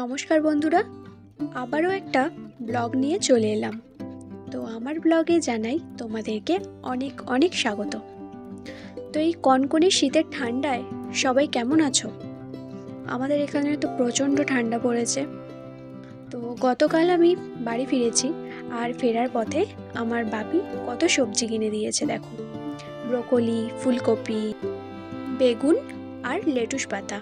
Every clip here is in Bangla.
নমস্কার বন্ধুরা, আবারও একটা ব্লগ নিয়ে চলে এলাম। তো আমার ব্লগে জানাই তোমাদেরকে অনেক অনেক স্বাগত। তো এই কনকনে শীতের ঠান্ডায় সবাই কেমন আছো? আমাদের এখানে তো প্রচণ্ড ঠান্ডা পড়েছে। তো গতকাল আমি বাড়ি ফিরেছি আর ফেরার পথে আমার বাপি কত সবজি কিনে দিয়েছে দেখো। ব্রোকলি, ফুলকপি, বেগুন আর লেটুস পাতা।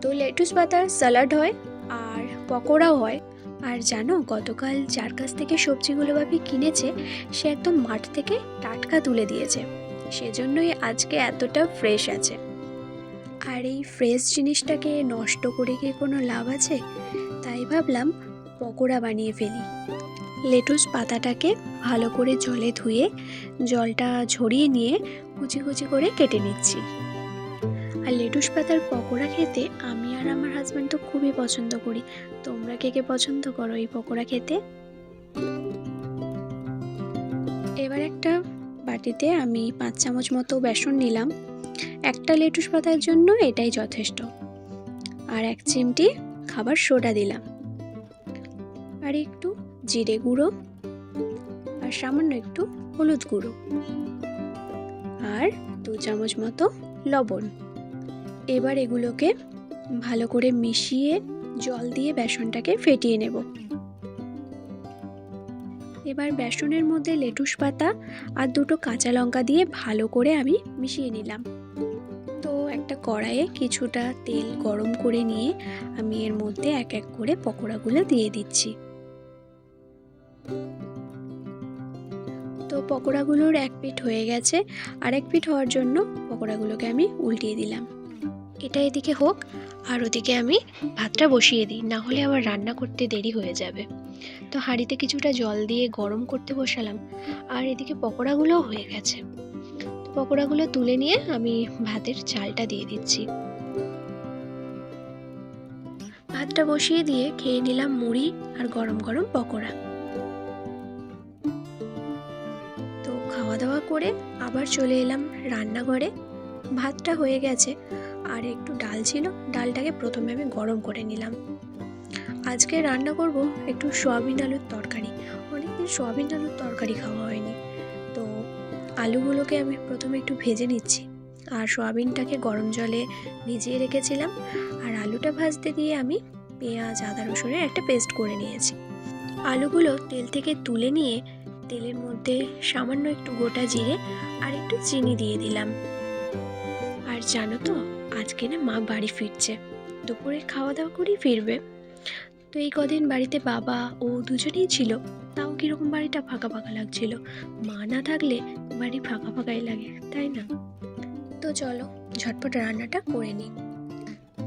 তো লেটুস পাতার স্যালাড হয় আর পকোড়াও হয়। আর জানো, গতকাল যার কাছ থেকে সবজিগুলো ভাবি কিনেছে, সে একদম মাঠ থেকে টাটকা তুলে দিয়েছে। সেজন্যই আজকে এতটা ফ্রেশ আছে। আর এই ফ্রেশ জিনিসটাকে নষ্ট করে কি কোনো লাভ আছে? তাই ভাবলাম পকোড়া বানিয়ে ফেলি। লেটুস পাতাটাকে ভালো করে জলে ধুয়ে, জলটা ঝরিয়ে নিয়ে কুচি কুচি করে কেটে নিচ্ছি। আর লেটুস পাতার পকোড়া খেতে আমি আর আমার হাজব্যান্ড তো খুবই পছন্দ করি। তোমরা কে কে পছন্দ করো এই পকোড়া খেতে? এবার একটা বাটিতে আমি পাঁচ চামচ মতো বেসন নিলাম। একটা লেটুস পাতার জন্য এটাই যথেষ্ট। আর এক চিমটি খাবার সোডা দিলাম। আর একটু জিরে গুঁড়ো আর সামান্য একটু হলুদ গুঁড়ো। আর দু চামচ মতো লবণ। এবার এগুলোকে ভালো করে মিশিয়ে জল দিয়ে বেসনটাকে ফেটিয়ে নেব। এবার বেসনের মধ্যে লেটুস পাতা আর দুটো কাঁচা লঙ্কা দিয়ে ভালো করে আমি মিশিয়ে নিলাম। তো একটা কড়াইয়ে কিছুটা তেল গরম করে নিয়ে আমি এর মধ্যে এক এক করে পকোড়াগুলো দিয়ে দিচ্ছি। তো পকোড়াগুলোর এক পিঠ হয়ে গেছে। আর এক পিঠ হওয়ার জন্য পকোড়াগুলোকে আমি উল্টিয়ে দিলাম। এটা এদিকে হোক, আর ওদিকে আমি ভাতটা বসিয়ে দিই, না হলে আবার রান্না করতে দেরি হয়ে যাবে। তো হাঁড়িতে কিছুটা জল দিয়ে গরম করতে বসালাম, আর এদিকে পকোড়াগুলোও হয়ে গেছে। পকোড়াগুলো তুলে নিয়ে আমি ভাতের চালটা দিয়ে দিচ্ছি। ভাতটা বসিয়ে দিয়ে খেয়ে নিলাম মুড়ি আর গরম গরম পকোড়া। তো খাওয়া দাওয়া করে আবার চলে এলাম রান্নাঘরে। ভাতটা হয়ে গেছে। আর একটু ডাল ছিল, ডালটাকে প্রথমে আমি গরম করে নিলাম। আজকে রান্না করব একটু সোয়াবিন আলুর তরকারি। অনেকদিন সোয়াবিন আলুর তরকারি খাওয়া হয়নি। তো আলুগুলোকে আমি প্রথমে একটু ভেজে নিচ্ছি। আর সোয়াবিনটাকে গরম জলে ভিজিয়ে রেখেছিলাম। আর আলুটা ভাজতে দিয়ে আমি পেঁয়াজ, আদা, রসুনের একটা পেস্ট করে নিয়েছি। আলুগুলো তেল থেকে তুলে নিয়ে তেলের মধ্যে সামান্য একটু গোটা জিরে আর একটু চিনি দিয়ে দিলাম। জানো তো, আজকে না মা বাড়ি ফিরছে। দুপুরে খাওয়া দাওয়া করেই ফিরবে। তো এই কদিন বাড়িতে বাবা ও দুজনেই ছিল, তাও কীরকম বাড়িটা ফাঁকা ফাঁকা লাগছিল? মা না থাকলে বাড়ি ফাঁকা ফাঁকাই লাগে, তাই না? তো চলো, ঝটপট রান্নাটা করে নিই।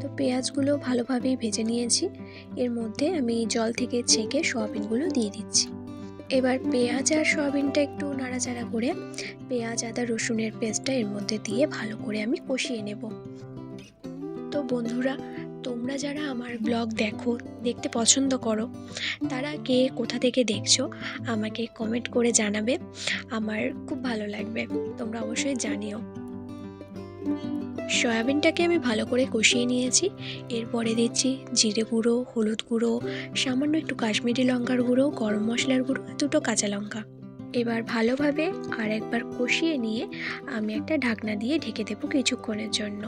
তো পেঁয়াজগুলো ভালোভাবেই ভেজে নিয়েছি। এর মধ্যে আমি জল থেকে ছেঁকে সোয়াবিনগুলো দিয়ে দিচ্ছি। এবার পেঁয়াজ আর সয়াবিনটা একটু নাড়াচাড়া করে পেঁয়াজ, আদা, রসুনের পেস্টটা এর মধ্যে দিয়ে ভালো করে আমি কষিয়ে নেব। তো বন্ধুরা, তোমরা যারা আমার ব্লগ দেখো, দেখতে পছন্দ করো, তারা কে কোথা থেকে দেখছ, আমাকে কমেন্ট করে জানাবে। আমার খুব ভালো লাগবে। তোমরা অবশ্যই জানিও। সয়াবিনটাকে আমি ভালো করে কষিয়ে নিয়েছি। এরপরে দিচ্ছি জিরে গুঁড়ো, হলুদ গুঁড়ো, সামান্য একটু কাশ্মীরি লঙ্কার গুঁড়ো, গরম মশলার গুঁড়ো দুটো কাঁচা লঙ্কা। এবার ভালোভাবে আর একবার কষিয়ে নিয়ে আমি একটা ঢাকনা দিয়ে ঢেকে দেবো কিছুক্ষণের জন্য।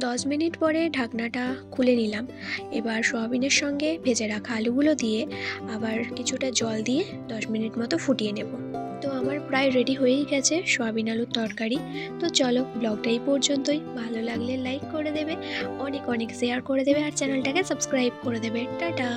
দশ মিনিট পরে ঢাকনাটা খুলে নিলাম। এবার সোয়াবিনের সঙ্গে ভেজে রাখা আলুগুলো দিয়ে আবার কিছুটা জল দিয়ে দশ মিনিট মতো ফুটিয়ে নেব। তো আমার প্রায় রেডি হয়েই গেছে সোয়াবিন আলুর তরকারি। তো চলো ব্লগটা এই পর্যন্তই। ভালো লাগলে লাইক করে দেবে, অনেক অনেক শেয়ার করে দেবে আর চ্যানেলটাকে সাবস্ক্রাইব করে দেবে। টাটা!